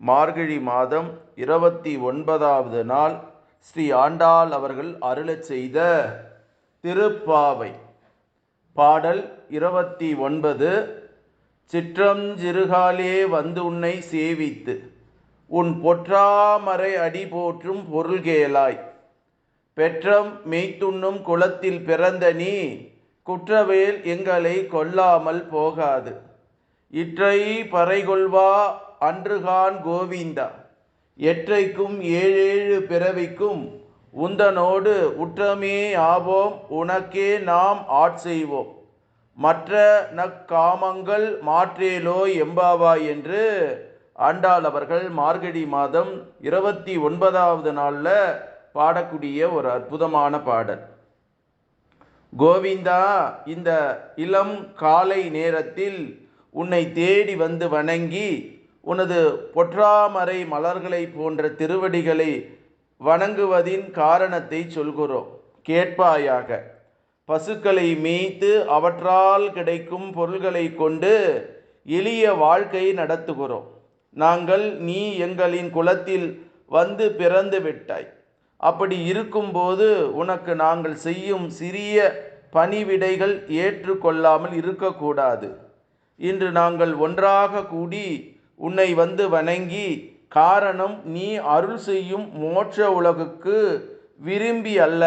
மார்கழி மாதம் இருபத்தி ஒன்பதாவது நாள் ஸ்ரீ ஆண்டாள் அவர்கள் அருளச் செய்த திருப்பாவை. பாடல் இருபத்தி ஒன்பது. சிற்றஞ்சிறுகாலே வந்து உன்னை சேவித்து உன் பொற்றாமரை அடி போற்றும் பொருள்கேளாய் பெற்றம் மெய்த்துண்ணும் குளத்தில் பிறந்த நீ குற்றவேல் எங்களை கொல்லாமல் போகாது. இற்றை பறைகொள்வா அன்றுகான் கோவிந்தா. எற்றைக்கும் ஏழேழு பிறவிக்கும் உந்தனோடு உற்றமே ஆவோம் உனக்கே நாம் ஆட்செய்வோம் மற்ற நக்காமங்கள் மாற்றேலோ எம்பாவா என்று ஆண்டாள் அவர்கள் மார்கழி மாதம் இருபத்தி ஒன்பதாவது நாளில் பாடக்கூடிய ஒரு அற்புதமான பாடல். கோவிந்தா இந்த இளம் காலை நேரத்தில் உன்னை தேடி வந்து வணங்கி உனது பொற்றாமரை மலர்களை போன்ற திருவடிகளை வணங்குவதின் காரணத்தை சொல்கிறோம். கேட்பாயாக பசுக்களை மேய்த்து அவற்றால் கிடைக்கும் பொருள்களை கொண்டு எளிய வாழ்க்கை நடத்துகிறோம். நாங்கள் நீ எங்களின் குலத்தில் வந்து பிறந்து விட்டாய். அப்படி இருக்கும்போது உனக்கு நாங்கள் செய்யும் சிறிய பணிவிடைகள் ஏற்றுக்கொள்ளாமல் இருக்கக்கூடாது. இன்று நாங்கள் ஒன்றாக கூடி உன்னை வந்து வணங்கி காரணம் நீ அருள் செய்யும் மோட்ச உலகுக்கு விரும்பி அல்ல.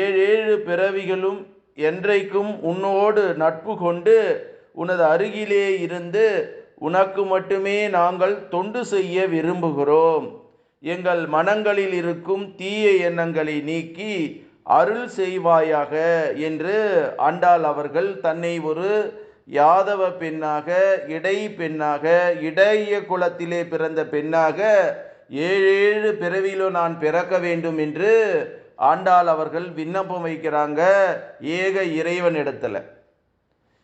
ஏழேழு பிறவிகளும் என்றைக்கும் உன்னோடு நட்பு கொண்டு உனது அருகிலே இருந்து உனக்கு மட்டுமே நாங்கள் தொண்டு செய்ய விரும்புகிறோம். எங்கள் மனங்களில் இருக்கும் தீய எண்ணங்களை நீக்கி அருள் செய்வாயாக என்று ஆண்டாள் அவர்கள் தன்னை ஒரு யாதவ பெண்ணாக இடை பெண்ணாக இடைய குலத்திலே பிறந்த பெண்ணாக ஏழேழு பிறவியிலும் நான் பிறக்க வேண்டும் என்று ஆண்டாள் அவர்கள் விண்ணப்பம் வைக்கிறாங்க ஏக இறைவன் இடத்துல.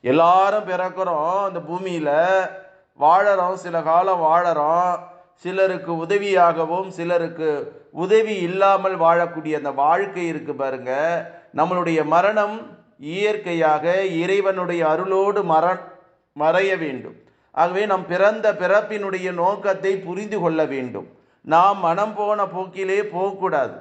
எல்லாரும் பிறக்கிறோம் அந்த பூமியில் வாழறோம் சில காலம் வாழறோம் சிலருக்கு உதவியாகவும் சிலருக்கு உதவி இல்லாமல் வாழக்கூடிய அந்த வாழ்க்கை இருக்கு பாருங்க. நம்மளுடைய மரணம் இயற்கையாக இறைவனுடைய அருளோடு மர மறைய வேண்டும். ஆகவே நம் பிறந்த பிறப்பினுடைய நோக்கத்தை புரிந்து கொள்ள வேண்டும். நாம் மனம் போன போக்கிலே போகக்கூடாது.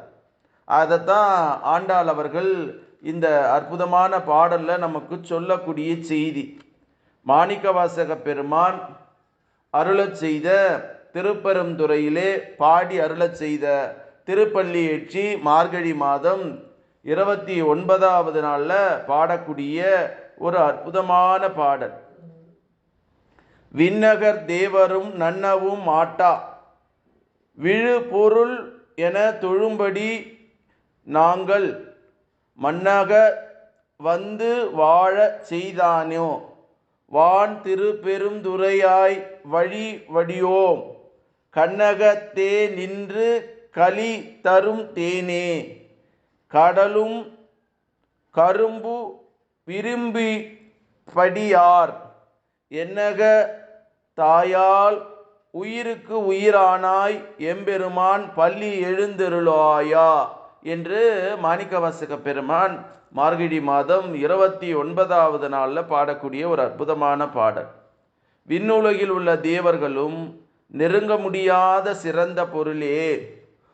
அதைத்தான் ஆண்டாள் அவர்கள் இந்த அற்புதமான பாடலில் நமக்கு சொல்லக்கூடிய செய்தி. மாணிக்கவாசக பெருமான் அருளச் செய்த திருப்பெருந்துறையிலே பாடி அருளச் செய்த திருப்பள்ளி மார்கழி மாதம் இருபத்தி ஒன்பதாவது நாளில் பாடக்கூடிய ஒரு அற்புதமான பாடல். விண்ணகர் தேவரும் நன்னவும் மாட்டா விழு பொருள் என தொழும்படி நாங்கள் மன்னக வந்து வாழ செய்தானோ? வான் திரு பெருந்துரையாய் வழி வடியோம். கண்ணகத்தே நின்று களி தரும் தேனே. கடலும் கரும்பு விரும்பி படியார். என்னக தாயால் உயிருக்கு உயிரானாய் எம்பெருமான் பள்ளி எழுந்தருளாயா என்று மாணிக்கவாசக பெருமான் மார்கழி மாதம் இருபத்தி ஒன்பதாவது நாளில் பாடக்கூடிய ஒரு அற்புதமான பாடல். விண்ணுலகில் உள்ள தேவர்களும் நெருங்க முடியாத சிறந்த பொருளே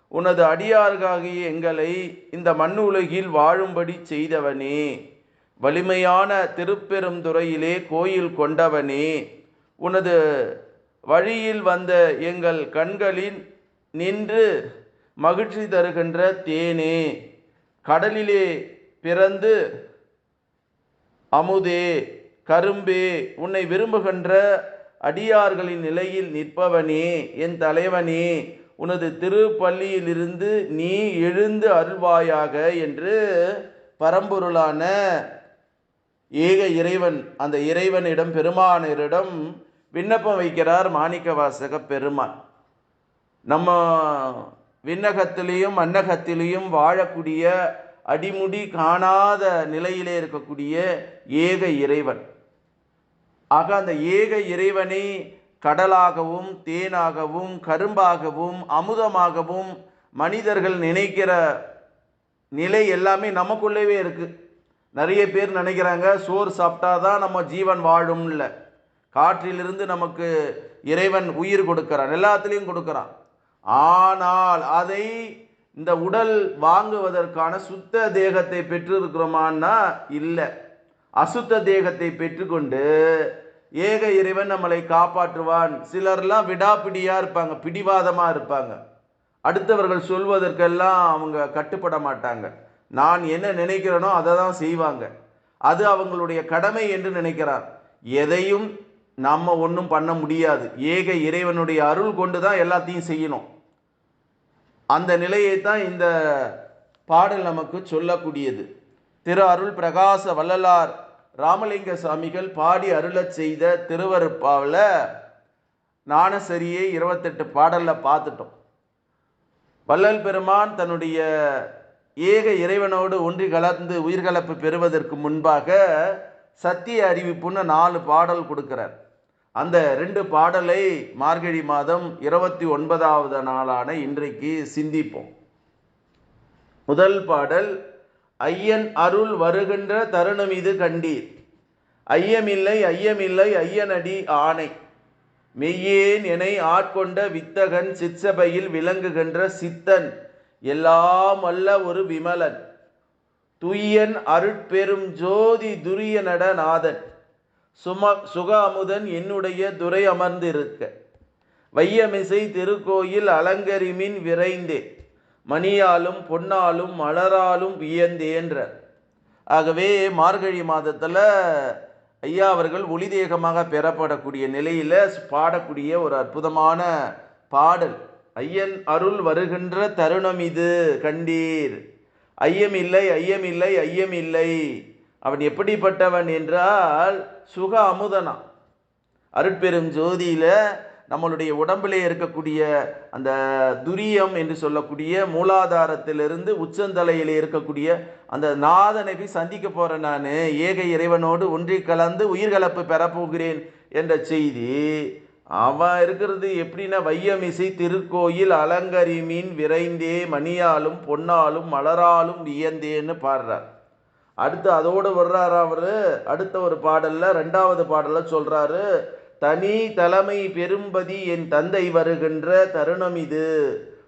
உனது அடியார்காகிய எங்களை இந்த மண்ணுலகில் வாழும்படி செய்தவனே. வலிமையான திருப்பெருந்துறையிலே கோயில் கொண்டவனே. உனது வழியில் வந்த எங்கள் கண்களில் நின்று மகிழ்ச்சி தருகின்ற தேனே. கடலிலே பிறந்து அமுதே கரும்பே உன்னை விரும்புகின்ற அடியார்களின் நிலையில் நிற்பவனே என் தலைவனே. உனது திருப்பள்ளியிலிருந்து நீ எழுந்து அருள்வாயாக என்று பரம்பொருளான ஏக இறைவன் அந்த இறைவனிடம் பெருமானரிடம் விண்ணப்பம் வைக்கிறார் மாணிக்க வாசக பெருமான். நம்ம விண்ணகத்திலையும் அன்னகத்திலையும் வாழக்கூடிய அடிமுடி காணாத நிலையிலே இருக்கக்கூடிய ஏக இறைவன். ஆக அந்த ஏக இறைவனை கடலாகவும் தேனாகவும் கரும்பாகவும் அமுதமாகவும் மனிதர்கள் நினைக்கிற நிலை எல்லாமே நமக்குள்ளேவே இருக்குது நிறைய பேர் நினைக்கிறாங்க சோறு சாப்பிட்டா தான் நம்ம ஜீவன் வாழும் இல்லை காற்றிலிருந்து நமக்கு இறைவன் உயிர் கொடுக்கிறான் எல்லாத்துலேயும் கொடுக்குறான். ஆனால் அதை இந்த உடல் வாங்குவதற்கான சுத்த தேகத்தை பெற்றிருக்கிறோமான்னா இல்லை. அசுத்த தேகத்தை பெற்றுக்கொண்டு ஏக இறைவன் நம்மளை காப்பாற்றுவான். சிலர்லாம் விடாப்பிடியாக இருப்பாங்க பிடிவாதமாக இருப்பாங்க. அடுத்தவர்கள் சொல்வதற்கெல்லாம் அவங்க கட்டுப்பட மாட்டாங்க. நான் என்ன நினைக்கிறேனோ அதை தான் செய்வாங்க. அது அவங்களுடைய கடமை என்று நினைக்கிறார். எதையும் நம்ம ஒன்றும் பண்ண முடியாது. ஏக இறைவனுடைய அருள் கொண்டு தான் எல்லாத்தையும் செய்யணும். அந்த நிலையை தான் இந்த பாடல் நமக்கு சொல்லக்கூடியது. திரு அருள் பிரகாச வள்ளலார் ராமலிங்க சாமிகள் பாடி அருளச் செய்த திருவருப்பாவில் ஞானசரியை இருபத்தெட்டு பாடலில் பார்த்துட்டோம். வள்ளல் பெருமான் தன்னுடைய ஏக இறைவனோடு ஒன்றி கலந்து உயிர்கலப்பு பெறுவதற்கு முன்பாக சத்திய அறிவிப்புன்னு நாலு பாடல் கொடுக்கிறார். அந்த ரெண்டு பாடலை மார்கழி மாதம் இருபத்தி ஒன்பதாவது நாளான இன்றைக்கு சிந்திப்போம். முதல் பாடல் ஐயன் அருள் வருகின்ற தருணம் இது கண்டீர். ஐயமில்லை ஐயமில்லை ஐயனடி ஆணை மெய்யேன் என ஆட்கொண்ட வித்தகன் சிற்சபையில் விளங்குகின்ற சித்தன் எல்லாம் அல்ல ஒரு விமலன். துய்யன் அருட்பெரும் ஜோதி துரிய நடநாதன் சும சுக அமுதன் என்னுடைய துரை அமர்ந்திருக்க வையமிசை திருக்கோயில் அலங்கரிமின் விரைந்தே. மணியாலும் பொன்னாலும் மலராலும் வியந்தேன்ற. ஆகவே மார்கழி மாதத்தில் ஐயா அவர்கள் ஒளிதேகமாக பெறப்படக்கூடிய நிலையில் பாடக்கூடிய ஒரு அற்புதமான பாடல். ஐயன் அருள் வருகின்ற தருணம் இது கண்டீர். ஐயமில்லை ஐயமில்லை ஐயமில்லை. அவன் எப்படிப்பட்டவன்? என்றால் சுக அமுதனா அருட்பெரும் ஜோதியில் நம்மளுடைய உடம்பிலே இருக்கக்கூடிய அந்த துரியம் என்று சொல்லக்கூடிய மூலாதாரத்திலிருந்து உச்சந்தலையிலே இருக்கக்கூடிய அந்த நாதனை போய் சந்திக்க போகிறேன் நான். ஏக இறைவனோடு ஒன்றி கலந்து உயிர்கலப்பு பெறப்போகிறேன் என்ற செய்தி. அவன் இருக்கிறது எப்படின்னா வையமிசை திருக்கோயில் அலங்கரிமீன் விரைந்தே மணியாலும் பொன்னாலும் மலராலும் வியந்தேன்னு பாடுறார். அடுத்து அதோடு வர்றாரு அவர்? அடுத்த ஒரு பாடலில் ரெண்டாவது பாடலில் சொல்கிறாரு தனி தலைமை பெரும்பதி என் தந்தை வருகின்ற தருணம் இது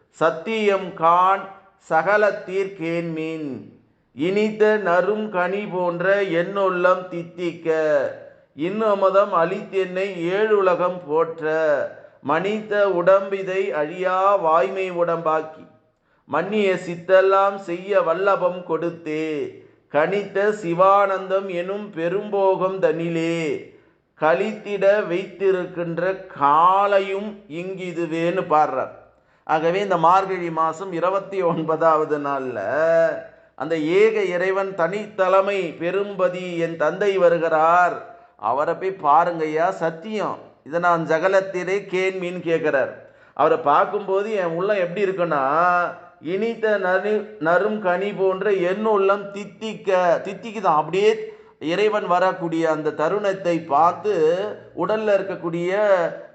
சத்தியம் கான் சகலத்தீர் கேன்மீன் இனித்த நரும் கனி போன்ற என்னுள்ளம் தித்திக்க. இன்னமதம் அளித்தென்னை ஏழுலகம் போற்ற. மனித உடம்பிதை அழியா வாய்மை உடம்பாக்கி. மன்னிய சித்தெல்லாம் செய்ய வல்லபம் கொடுத்தே. கணித்த சிவானந்தம் எனும் பெரும்போகம் தனிலே. கழித்திட வைத்திருக்கின்ற காலையும் இங்கிதுவேன்னு பாடுறார். ஆகவே இந்த மார்கழி மாதம் இருபத்தி ஒன்பதாவது நாளில் அந்த ஏக இறைவன் தனித்தலைமை பெரும்பதி என் தந்தை வருகிறார். அவரை போய் பாருங்கய்யா சத்தியம். இதை நான் ஜகலத்திலே கேன்மின்னு கேட்குறார். அவரை பார்க்கும்போது என் உள்ளம் எப்படி இருக்குன்னா இனித்த நறு நரும் கனி போன்ற என் உள்ளம் தித்திக்க தித்திக்குதான். அப்படியே இறைவன் வரக்கூடிய அந்த தருணத்தை பார்த்து உடல்ல இருக்கக்கூடிய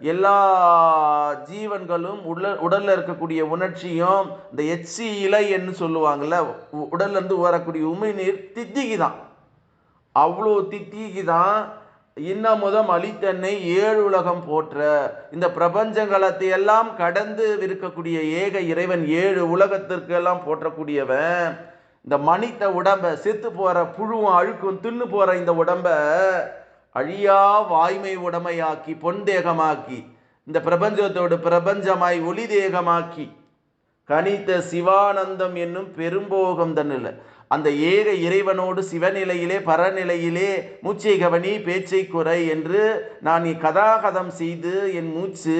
எல்லா ஜீவன்களும் உடல் உடல்ல இருக்கக்கூடிய உணர்ச்சியும் இந்த எச்சி என்று சொல்லுவாங்கல்ல உ- உடல்ல இருந்து வரக்கூடிய உமிழ்நீர் தித்திக்குதான். அவ்வளோ தித்திக்குதான். இன்னமுதம் அழித்தன்னை ஏழு உலகம் போற்ற. இந்த பிரபஞ்சங்களத்தை எல்லாம் கடந்து இருக்கக்கூடிய ஏக இறைவன் ஏழு உலகத்திற்கெல்லாம் போற்றக்கூடியவன். இந்த மனித உடம்ப செத்து போற புழுவும் அழுக்கும் தின்னு போற இந்த உடம்ப அழியா வாய்மை உடமையாக்கி பொன் தேகமாக்கி இந்த பிரபஞ்சத்தோடு பிரபஞ்சமாய் ஒளி தேகமாக்கி கனித்த சிவானந்தம் என்னும் பெரும்போகம் தன்னில். அந்த ஏக இறைவனோடு சிவநிலையிலே பரநிலையிலே மூச்சை கவனி பேச்சை குறை என்று நான் கதாகதம் செய்து என் மூச்சு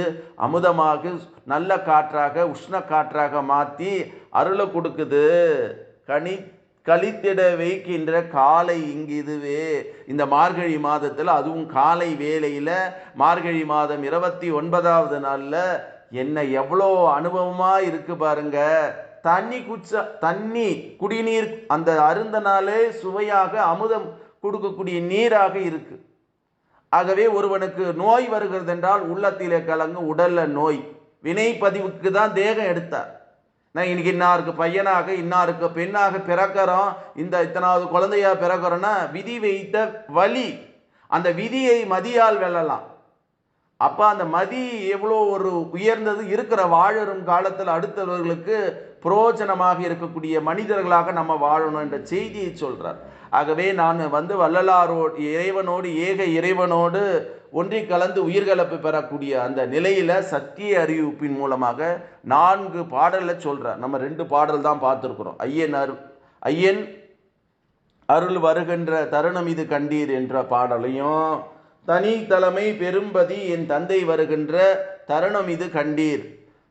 அமுதமாக நல்ல காற்றாக உஷ்ண காற்றாக மாற்றி அருளை கொடுக்குது. கனி கழித்திட வைக்கின்ற காலை இங்கிதுவே. இந்த மார்கழி மாதத்தில் அதுவும் காலை வேலையில் மார்கழி மாதம் இருபத்தி ஒன்பதாவது நாளில் என்ன எவ்வளோ அனுபவமாக இருக்கு பாருங்க. தண்ணி குச்ச தண்ணி குடிநீர் அந்த அருந்தனாலே சுவையாக அமுதம் கொடுக்கக்கூடிய நீராக இருக்கு. ஆகவே ஒருவனுக்கு நோய் வருகிறது என்றால் உள்ளத்திலே கலங்கு உடல்ல நோய். வினை பதிவுக்கு தான் தேகம் எடுத்தார். நான் இன்னைக்கு இன்னாருக்கு பையனாக இன்னாருக்கு பெண்ணாக பிறக்கிறோம். இந்த இத்தனாவது குழந்தையா பிறக்கிறோன்னா விதி வைத்த வழி. அந்த விதியை மதியால் வெல்லலாம். அப்போ அந்த மதி எவ்வளோ ஒரு உயர்ந்தது இருக்கிற வாழரும் காலத்தில் அடுத்தவர்களுக்கு புரோஜனமாக இருக்கக்கூடிய மனிதர்களாக நம்ம வாழணும் என்ற செய்தியை சொல்கிறார் ஆகவே நான் வந்து வள்ளலாரோடு இறைவனோடு ஏக இறைவனோடு ஒன்றி கலந்து உயிர்கலப்பு பெறக்கூடிய அந்த நிலையில் சத்திய அறிவிப்பின் மூலமாக நான்கு பாடலை சொல்கிறேன் நம்ம ரெண்டு பாடல் தான் பார்த்துருக்குறோம். ஐயன் அரு ஐயன் அருள் வருகின்ற தருணம் இது கண்டீர் என்ற பாடலையும் தனி தலைமை பெரும்பதி என் தந்தை வருகின்ற தருணம் இது கண்டீர்.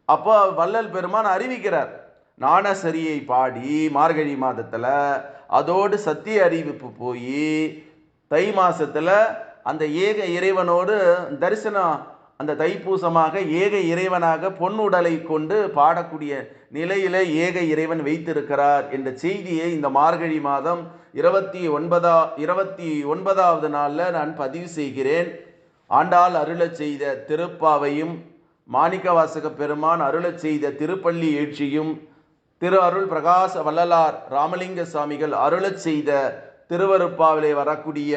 அப்போ வள்ளல் பெருமான் அறிவிக்கிறார் நாணசரியை பாடி மார்கழி மாதத்தில் அதோடு சத்திய அறிவிப்பு போய் தை மாதத்தில் அந்த ஏக இறைவனோடு தரிசனம் அந்த தைப்பூசமாக ஏக இறைவனாக பொன்னுடலை கொண்டு பாடக்கூடிய நிலையில ஏக இறைவன் வைத்திருக்கிறார் என்ற செய்தியை இந்த மார்கழி மாதம் இருபத்தி ஒன்பதா இருபத்தி ஒன்பதாவது நாளில் நான் பதிவு செய்கிறேன். ஆண்டாள் அருளச் செய்த திருப்பாவையும் மாணிக்கவாசக பெருமான் அருளச் செய்த திருப்பள்ளி ஏற்றியும் திரு அருள் பிரகாச வள்ளலார் ராமலிங்க சுவாமிகள் அருளச் செய்த திருவருப்பாவிலே வரக்கூடிய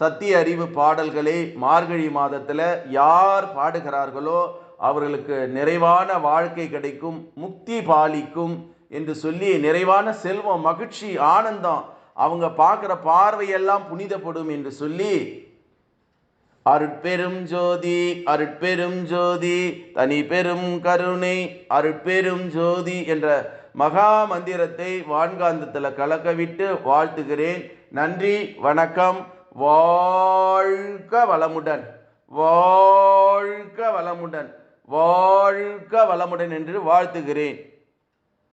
சத்திய அறிவு பாடல்களை மார்கழி மாதத்தில் யார் பாடுகிறார்களோ அவர்களுக்கு நிறைவான வாழ்க்கை கிடைக்கும் முக்தி பாலிக்கும் என்று சொல்லி நிறைவான செல்வம் மகிழ்ச்சி ஆனந்தம் அவங்க பார்க்குற பார்வையெல்லாம் புனிதப்படும் என்று சொல்லி அருட்பெரும் ஜோதி அருட்பெரும் ஜோதி தனி பெரும் கருணை அருட்பெரும் ஜோதி என்ற மகா மந்திரத்தை வான்காந்தத்தில் கலக்கவிட்டு வாழ்த்துகிறேன். நன்றி வணக்கம். வாழ்க வளமுடன். வாழ்க வளமுடன். வாழ்க வளமுடன் என்று வாழ்த்துகிறேன்.